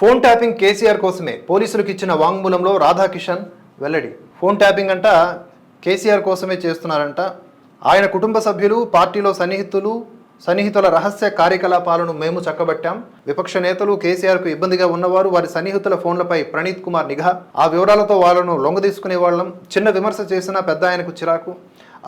Phone tapping KCR కోసమే పోలీసులకు ఇచ్చిన వాంగ్మూలంలో రాధాకిషన్ వెల్లడి. ఫోన్ ట్యాపింగ్ అంట కేసీఆర్ కోసమే చేస్తున్నారంట. ఆయన కుటుంబ సభ్యులు పార్టీలో సన్నిహితులు సన్నిహితుల రహస్య కార్యకలాపాలను మేము చక్కబట్టాం. విపక్ష నేతలు కేసీఆర్కు ఇబ్బందిగా ఉన్నవారు వారి సన్నిహితుల ఫోన్లపై ప్రణీత్ కుమార్ నిఘా. ఆ వివరాలతో వాళ్ళను లొంగదీసుకునే వాళ్ళం. చిన్న విమర్శ చేసినా పెద్ద ఆయనకు చిరాకు.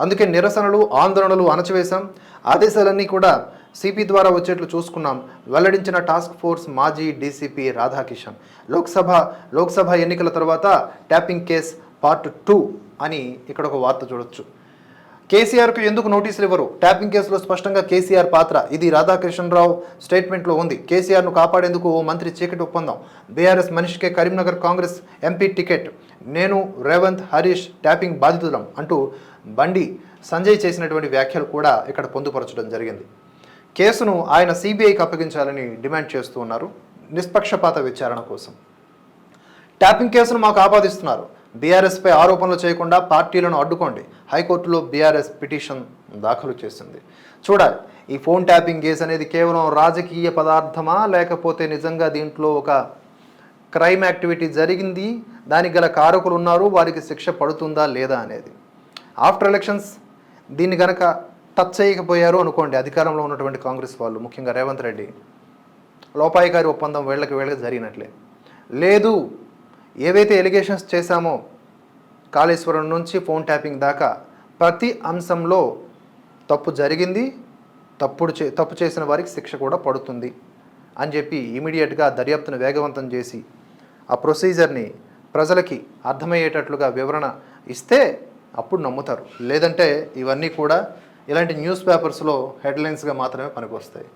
అందుకే నిరసనలు ఆందోళనలు అణచివేశాం. ఆదేశాలన్నీ కూడా సిపి ద్వారా వచ్చేట్లు చూసుకున్నాం. వెల్లడించిన టాస్క్ ఫోర్స్ మాజీ డీసీపీ రాధాకిషన్. లోక్సభ లోక్సభ ఎన్నికల తర్వాత ట్యాపింగ్ కేస్ పార్ట్ టూ అని ఇక్కడ ఒక వార్త చూడొచ్చు. కేసీఆర్కు ఎందుకు నోటీసులు ఇవ్వరు? ట్యాపింగ్ కేసులో స్పష్టంగా కేసీఆర్ పాత్ర. ఇది రాధాకృష్ణరావు స్టేట్మెంట్లో ఉంది. కేసీఆర్ను కాపాడేందుకు ఓ మంత్రి చీకటి ఒప్పందం. బీఆర్ఎస్ మనిషికే కరీంనగర్ కాంగ్రెస్ ఎంపీ టికెట్. నేను రేవంత్ హరీష్ ట్యాపింగ్ బాధితులం అంటూ బండి సంజయ్ చేసినటువంటి వ్యాఖ్యలు కూడా ఇక్కడ పొందుపరచడం జరిగింది. కేసును ఆయన సిబిఐకి అప్పగించాలని డిమాండ్ చేస్తూ ఉన్నారు. నిష్పక్షపాత విచారణ కోసం. ట్యాపింగ్ కేసును మాకు ఆపాదిస్తున్నారు. బీఆర్ఎస్పై ఆరోపణలు చేయకుండా పార్టీలను అడ్డుకోండి. హైకోర్టులో బీఆర్ఎస్ పిటిషన్ దాఖలు చేసింది. చూడాలి. ఈ ఫోన్ ట్యాపింగ్ కేసు అనేది కేవలం రాజకీయ పదార్థమా? లేకపోతే నిజంగా దీంట్లో ఒక క్రైమ్ యాక్టివిటీ జరిగింది? దానికి గల కారకులు ఉన్నారు? వారికి శిక్ష పడుతుందా లేదా అనేది. ఆఫ్టర్ ఎలక్షన్స్ దీన్ని కనుక టచ్ చేయకపోయారు అనుకోండి అధికారంలో ఉన్నటువంటి కాంగ్రెస్ వాళ్ళు ముఖ్యంగా రేవంత్ రెడ్డి. లోపాయికారి ఒప్పందం వీళ్ళకి వేళ్ళకి జరిగినట్లే. లేదు ఏవైతే ఎలిగేషన్స్ చేశామో కాళేశ్వరం నుంచి ఫోన్ ట్యాపింగ్ దాకా ప్రతి అంశంలో తప్పు జరిగింది తప్పుడు చే తప్పు చేసిన వారికి శిక్ష కూడా పడుతుంది అని చెప్పి ఇమీడియట్గా దర్యాప్తును వేగవంతం చేసి ఆ ప్రొసీజర్ని ప్రజలకి అర్థమయ్యేటట్లుగా వివరణ ఇస్తే అప్పుడు నమ్ముతారు. లేదంటే ఇవన్నీ కూడా ఇలాంటి న్యూస్ పేపర్స్లో హెడ్లైన్స్గా మాత్రమే పనికొస్తాయి.